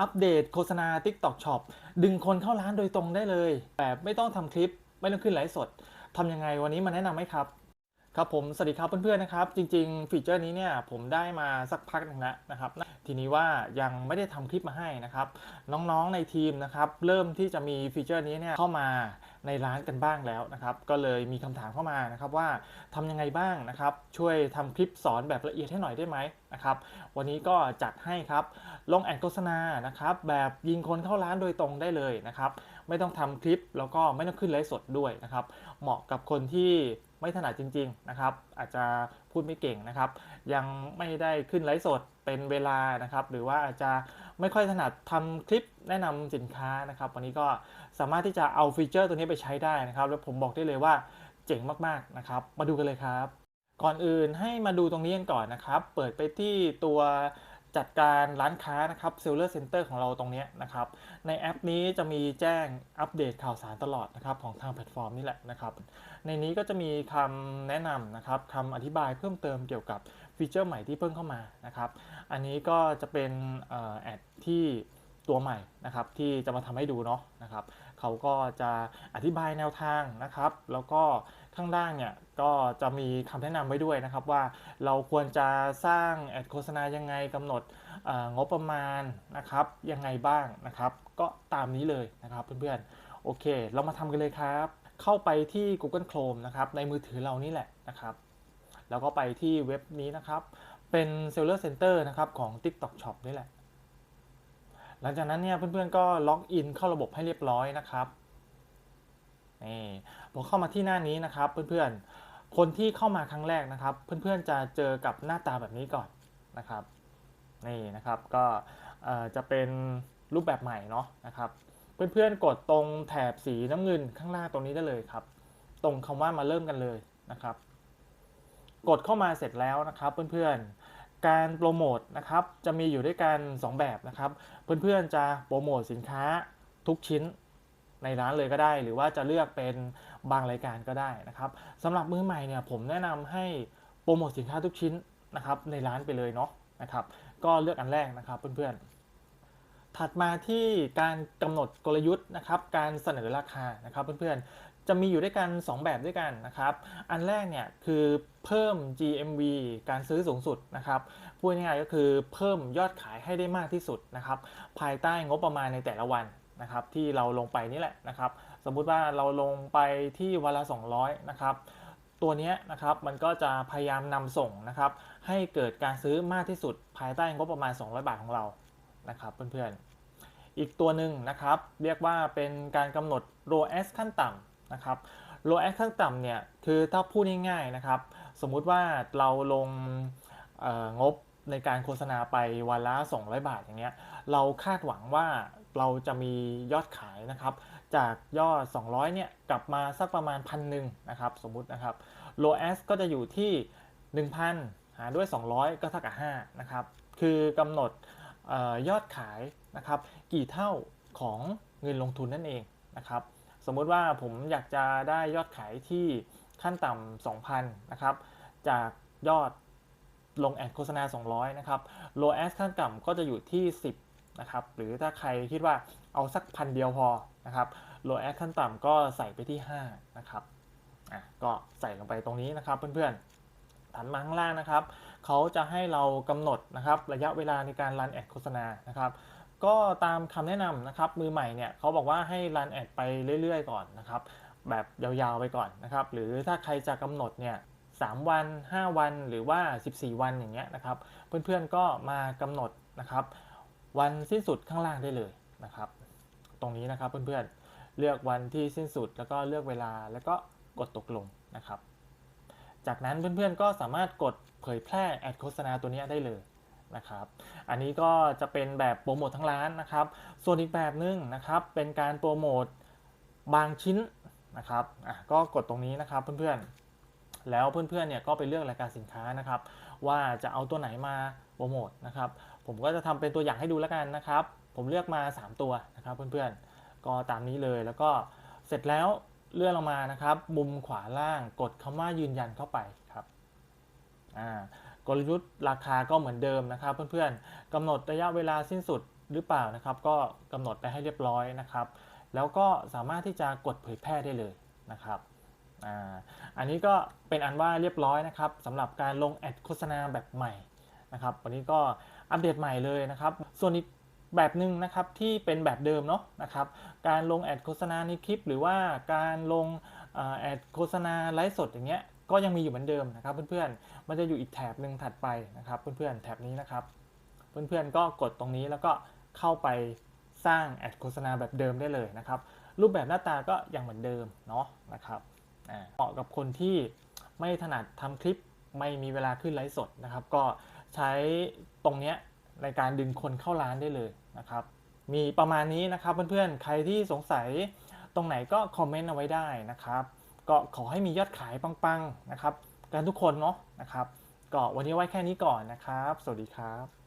อัปเดตโฆษณา TikTok Shop ดึงคนเข้าร้านโดยตรงได้เลย แบบไม่ต้องทำคลิป ไม่ต้องขึ้นไลฟ์สดทำยังไงวันนี้มาแนะนำไหมครับ ครับผมสวัสดีครับเพื่อนๆนะครับ จริงๆ ฟีเจอร์นี้เนี่ยผมได้มาสักพักหนึงแล้วนะครับ ทีนี้ว่ายังไม่ได้ทำคลิปมาให้นะครับ น้องๆในทีมนะครับเริ่มที่จะมีฟีเจอร์นี้เนี่ยเข้ามาในร้านกันบ้างแล้วนะครับ ก็เลยมีคำถามเข้ามานะครับว่าทำยังไงบ้างนะครับ ช่วยทำคลิปสอนแบบละเอียดให้หน่อยได้ไหมนะครับ วันนี้ก็จัดให้ครับลงแอดโฆษณานะครับ แบบยิงคนเข้าร้านโดยตรงได้เลยนะครับ ไม่ต้องทำคลิปแล้วก็ไม่ต้องขึ้นไลฟ์สดด้วยนะครับ เหมาะกับคนที่ ไม่ถนัดจริงๆนะครับ อาจจะพูดไม่เก่งนะครับ ยังไม่ได้ขึ้นไลฟ์สดเป็นเวลานะครับ หรือว่าอาจจะไม่ค่อยถนัดทำคลิปแนะนำสินค้านะครับ วันนี้ก็สามารถที่จะเอาฟีเจอร์ตัวนี้ไปใช้ได้นะครับ แล้วผมบอกได้เลยว่าเจ๋งมากๆนะครับ มาดูกันเลยครับ ก่อนอื่นให้มาดูตรงนี้กันก่อนนะครับ เปิดไปที่ตัว จัดการร้านค้านะครับ Seller Center ของเราตรงนี้นะครับ ในแอปนี้จะมีแจ้งอัปเดตข่าวสารตลอดนะครับของทางแพลตฟอร์มนี่แหละนะครับ ในนี้ก็จะมีคำแนะนำนะครับคำอธิบายเพิ่มเติมเกี่ยวกับฟีเจอร์ใหม่ที่เพิ่งเข้ามานะครับ อันนี้ก็จะเป็นแอดที่ ตัวใหม่นะครับที่จะมาทำให้ดูเนาะนะครับเขาก็จะอธิบายแนวทางนะครับ แล้วก็ข้างล่างเนี่ยก็จะมีคำแนะนำไว้ด้วยนะครับว่าเราควรจะสร้างแอดโฆษณายังไงกำหนดเอ่องบประมาณนะครับยังไงบ้างนะครับ ก็ตามนี้เลยนะครับเพื่อนๆ โอเค เรามาทำกันเลยครับ เข้าไปที่ Google Chrome นะครับในมือถือเรานี่แหละนะครับ แล้วก็ไปที่เว็บนี้นะครับเป็น Seller Center นะครับของ TikTok Shop นี่แหละ หลังจากนั้นเนี่ยเพื่อนๆก็ล็อกอินเข้าระบบให้เรียบร้อยนะครับนี่พอเข้ามาที่หน้านี้นะครับเพื่อนๆ คนที่เข้ามาครั้งแรกนะครับ เพื่อนๆจะเจอกับหน้าตาแบบนี้ก่อนนะครับนี่นะครับก็จะเป็นรูปแบบใหม่เนาะนะครับเพื่อนๆกดตรงแถบสีน้ำเงินข้างล่างตรงนี้ได้เลยครับ ตรงคำว่ามาเริ่มกันเลยนะครับ กดเข้ามาเสร็จแล้วนะครับ เพื่อนๆ การโปรโมทนะครับจะมีอยู่ด้วยกัน 2 แบบนะครับ เพื่อนๆจะโปรโมทสินค้าทุกชิ้นในร้านเลยก็ได้ หรือว่าจะเลือกเป็นบางรายการก็ได้นะครับสำหรับมือใหม่เนี่ยผมแนะนำให้โปรโมทสินค้าทุกชิ้นนะครับในร้านไปเลยเนาะนะครับ ก็เลือกอันแรกนะครับเพื่อนๆถัดมาที่การกำหนดกลยุทธ์นะครับ การเสนอราคานะครับเพื่อนๆ จะมีอยู่ด้วยกัน 2 แบบด้วยกันนะครับ อันแรกเนี่ยคือเพิ่ม GMV การซื้อสูงสุดนะครับพูดง่ายๆก็คือเพิ่มยอดขายให้ได้มากที่สุดนะครับภายใต้งบประมาณในแต่ละวันนะครับที่เราลงไปนี่แหละนะครับ สมมุติว่าเราลงไปที่วันละ 200นะครับตัวนี้นะครับมันก็จะพยายามนำส่งนะครับให้เกิดการซื้อมากที่สุด ภายใต้งบประมาณ 200 บาทของเรานะครับเพื่อนๆอีกตัวหนึ่งนะครับ เรียกว่าเป็นการกำหนด ROAS ขั้นต่ำ นะครับ ROAS ขั้นต่ำเนี่ยคือถ้าพูดง่ายๆนะครับสมมุติว่าเราลงงบในการโฆษณาไปวันละ 200 บาทอย่างเงี้ยเราคาดหวังว่าเราจะมียอดขายนะครับ จากยอด 200 เนี่ยกลับมาสักประมาณพันหนึ่งนะครับสมมุตินะครับ ROAS ก็จะอยู่ที่ 1,000 หารด้วย 200 ก็เท่ากับ5นะครับคือกำหนดออยอดขายนะครับกี่เท่าของเงินลงทุนนั่นเองนะครับ สมมุติว่าผมอยากจะได้ยอดขายที่ขั้นต่ำ2,000 นะครับ จากยอดลงแอดโฆษณา 200 นะครับ ROAS ขั้นต่ำก็จะอยู่ที่ 10 นะครับ หรือถ้าใครคิดว่าเอาสักพันเดียวพอนะครับ ROAS ขั้นต่ำก็ใส่ไปที่ 5 นะครับ อะ ก็ใส่ลงไปตรงนี้นะครับเพื่อนๆถัดมาข้างล่างนะครับ เขาจะให้เรากำหนดนะครับระยะเวลาในการรันแอดโฆษณา นะครับ ก็ตามคำแนะนำนะครับมือใหม่เนี่ยเขาบอกว่าให้รันแอดไปเรื่อยๆ ก่อนนะครับแบบยาวๆไปก่อนนะครับหรือถ้าใครจะกำหนดเนี่ย3วัน 5 วันหรือว่า 14 วันอย่างเงี้ยนะครับเพื่อนๆก็มากำหนดนะครับวันสิ้นสุดข้างล่างได้เลยนะครับตรงนี้นะครับเพื่อนๆเลือกวันที่สิ้นสุดแล้วก็เลือกเวลาแล้วก็กดตกลงนะครับ จากนั้นเพื่อนๆก็สามารถกดเผยแพร่แอดโฆษณาตัวนี้ได้เลย นะครับ อันนี้ก็จะเป็นแบบโปรโมททั้งร้านนะครับ ส่วนอีกแบบหนึงนะครับ เป็นการโปรโมทบางชิ้นนะครับอะก็กดตรงนี้นะครับเพื่อนๆ แล้วเพื่อนๆเนี่ยก็ไปเลือกรายการสินค้านะครับ ว่าจะเอาตัวไหนมาโปรโมทนะครับ ผมก็จะทำเป็นตัวอย่างให้ดูแล้วกันนะครับ ผมเลือกมา 3 ตัวนะครับเพื่อนๆ ก็ตามนี้เลยแล้วก็เสร็จแล้วเลื่อนลงมานะครับ มุมขวาล่างกดคำว่ายืนยันเข้าไปครับอ่า กลยุทธ์ราคาก็เหมือนเดิมนะครับ เพื่อนๆกำหนดระยะเวลาสิ้นสุดหรือเปล่านะครับ ก็กำหนดไปให้เรียบร้อยนะครับ แล้วก็สามารถที่จะกดเผยแพร่ได้เลยนะครับอ,อันนี้ก็เป็นอันว่าเรียบร้อยนะครับสำหรับการลงแอดโฆษณาแบบใหม่นะครับ วันนี้ก็อัปเดตใหม่เลยนะครับ ส่วนอีกแบบหนึ่งนะครับที่เป็นแบบเดิมเนาะนะครับ การลงแอดโฆษณาในคลิป หรือว่าการลงแอดโฆษณาไลฟ์สดอย่างเงี้ย ก็ยังมีอยู่เหมือนเดิมนะครับเพื่อนๆ มันจะอยู่อีกแถบหนึ่งถัดไปนะครับเพื่อนๆ แถบนี้นะครับ เพื่อนๆ ก็กดตรงนี้แล้วก็เข้าไปสร้างแอดโฆษณาแบบเดิมได้เลยนะครับ รูปแบบหน้าตาก็ยังเหมือนเดิมเนาะนะครับเหมาะกับคนที่ไม่ถนัดทำคลิปไม่มีเวลาขึ้นไลฟ์สดนะครับ ก็ใช้ตรงเนี้ยในการดึงคนเข้าร้านได้เลยนะครับ มีประมาณนี้นะครับเพื่อนๆ ใครที่สงสัยตรงไหนก็คอมเมนต์เอาไว้ได้นะครับ ก็ขอให้มียอดขายปังๆนะครับ กันทุกคนเนาะนะครับก็วันนี้ไว้แค่นี้ก่อนนะครับ สวัสดีครับ